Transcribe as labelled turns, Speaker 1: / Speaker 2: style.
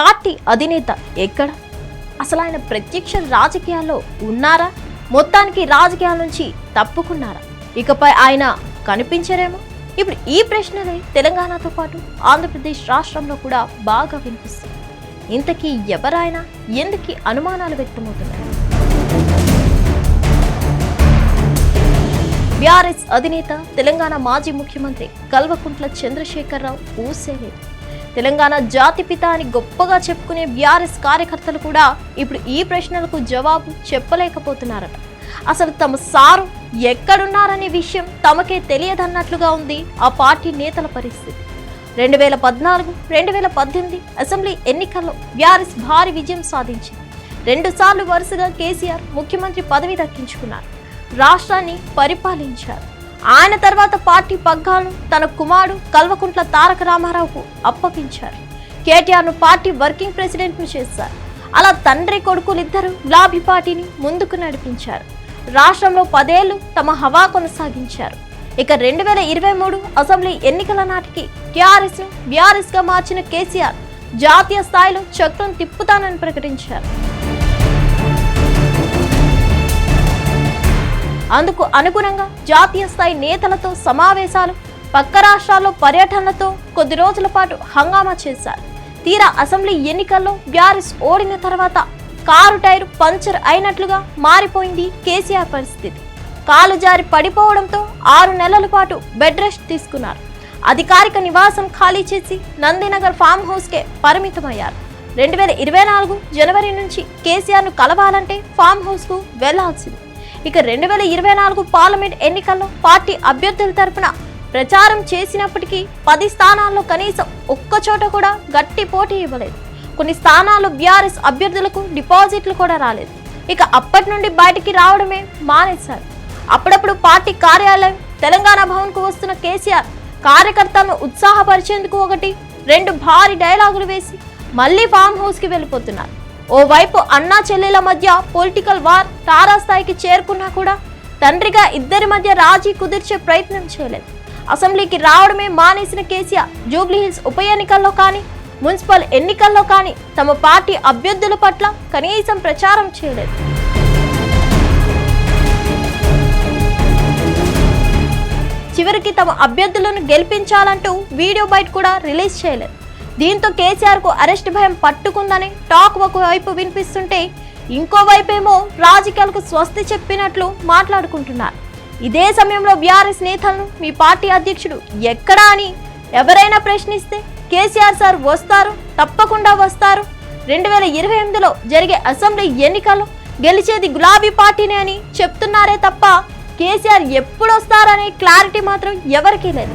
Speaker 1: Party అధినేత ఎక్కడ? అసలు ఆయన ప్రత్యక్ష రాజకీయాల్లో ఉన్నారా? మొత్తానికి రాజకీయాల నుంచి తప్పుకున్నారా? ఇకపై ఆయన కనిపించరేమో? ఇప్పుడు ఈ ప్రశ్నలే తెలంగాణతో పాటు ఆంధ్రప్రదేశ్ రాష్ట్రంలో కూడా బాగా వినిపిస్తుంది ఇంతకీ ఎవరైనా ఎందుకు అనుమానాలు వ్యక్తమవుతున్నాయి? బీఆర్ఎస్ అధినేత తెలంగాణ మాజీ ముఖ్యమంత్రి కల్వకుంట్ల చంద్రశేఖరరావు ఊసేలేదు. తెలంగాణ జాతిపిత అని గొప్పగా చెప్పుకునే బీఆర్ఎస్ కార్యకర్తలు కూడా ఇప్పుడు ఈ ప్రశ్నలకు జవాబు చెప్పలేకపోతున్నారట. అసలు తమ సారు ఎక్కడున్నారనే విషయం తమకే తెలియదన్నట్లుగా ఉంది ఆ పార్టీ నేతల పరిస్థితి. రెండు వేల పద్నాలుగు రెండు వేల పద్దెనిమిది అసెంబ్లీ ఎన్నికల్లో బీఆర్ఎస్ భారీ విజయం సాధించింది. రెండుసార్లు వరుసగా కేసీఆర్ ముఖ్యమంత్రి పదవి దక్కించుకున్నారు. రాష్ట్రాన్ని పరిపాలించారు. ఆయన తర్వాత పార్టీ పగ్గాలను తన కుమారుడు కల్వకుంట్ల తారక రామారావుకు అప్పగించారు. కేటీఆర్ను పార్టీ వర్కింగ్ ప్రెసిడెంట్ను చేశారు. అలా తండ్రి కొడుకులిద్దరూ గులాబీ పార్టీని ముందుకు నడిపించారు. రాష్ట్రంలో పదేళ్ళు తమ హవా కొనసాగించారు. ఇక రెండు వేల ఇరవై మూడు అసెంబ్లీ ఎన్నికల నాటికి టీఆర్ఎస్ బీఆర్ఎస్గా మార్చిన కేసీఆర్ జాతీయ స్థాయిలో చక్రం తిప్పుతానని ప్రకటించారు. అందుకు అనుగుణంగా జాతీయ స్థాయి నేతలతో సమావేశాలు పక్క రాష్ట్రాల్లో పర్యటనలతో కొద్ది రోజుల పాటు హంగామా చేశారు. తీరా అసెంబ్లీ ఎన్నికల్లో బ్యారిస్ ఓడిన తర్వాత కారు టైరు పంచర్ అయినట్లుగా మారిపోయింది కేసీఆర్ పరిస్థితి. కాలు జారి పడిపోవడంతో ఆరు నెలల పాటు బెడ్ రెస్ట్ తీసుకున్నారు. అధికారిక నివాసం ఖాళీ చేసి నందినగర్ ఫామ్ హౌస్కే పరిమితమయ్యారు. రెండు వేల ఇరవై నాలుగు జనవరి నుంచి కేసీఆర్ను కలవాలంటే ఫామ్ హౌస్కు వెళ్ళాల్సింది. ఇక రెండు వేల ఇరవై నాలుగు పార్లమెంట్ ఎన్నికల్లో పార్టీ అభ్యర్థుల తరపున ప్రచారం చేసినప్పటికీ పది స్థానాల్లో కనీసం ఒక్క చోట కూడా గట్టి పోటీ ఇవ్వలేదు. కొన్ని స్థానాల్లో బీఆర్ఎస్ అభ్యర్థులకు డిపాజిట్లు కూడా రాలేదు. ఇక అప్పటి నుండి బయటికి రావడమే మానేశారు. అప్పుడప్పుడు పార్టీ కార్యాలయం తెలంగాణ భవన్కు వస్తున్న కేసీఆర్ కార్యకర్తలను ఉత్సాహపరిచేందుకు ఒకటి రెండు భారీ డైలాగులు వేసి మళ్ళీ ఫామ్ హౌస్కి వెళ్ళిపోతున్నారు. ఓవైపు అన్నా చెల్లెల మధ్య పొలిటికల్ వార్ తారాస్థాయికి చేరుకున్నా కూడా తండ్రిగా ఇద్దరి మధ్య రాజీ కుదిర్చే ప్రయత్నం చేయలేదు. అసెంబ్లీకి రావడమే మానేసిన కేసీఆర్ జూబ్లీహిల్స్ ఉప ఎన్నికల్లో కానీ మున్సిపల్ ఎన్నికల్లో కానీ తమ పార్టీ అభ్యర్థుల పట్ల కనీసం ప్రచారం చేయలేదు. చివరికి తమ అభ్యర్థులను గెలిపించాలంటూ వీడియో బయట కూడా రిలీజ్ చేయలేదు. దీంతో కేసీఆర్కు అరెస్ట్ భయం పట్టుకుందని టాక్ ఒకవైపు వినిపిస్తుంటే ఇంకోవైపేమో రాజకీయాలకు స్వస్తి చెప్పినట్లు మాట్లాడుకుంటున్నారు. ఇదే సమయంలో బీఆర్ఎస్ నేతలను మీ పార్టీ అధ్యక్షుడు ఎక్కడా అని ఎవరైనా ప్రశ్నిస్తే కేసీఆర్ సార్ వస్తారు తప్పకుండా వస్తారు. రెండు వేల ఇరవై ఎనిమిదిలో జరిగే అసెంబ్లీ ఎన్నికల్లో గెలిచేది గులాబీ పార్టీనే అని చెప్తున్నారే తప్ప కేసీఆర్ ఎప్పుడు వస్తారనే క్లారిటీ మాత్రం ఎవరికీ లేదు.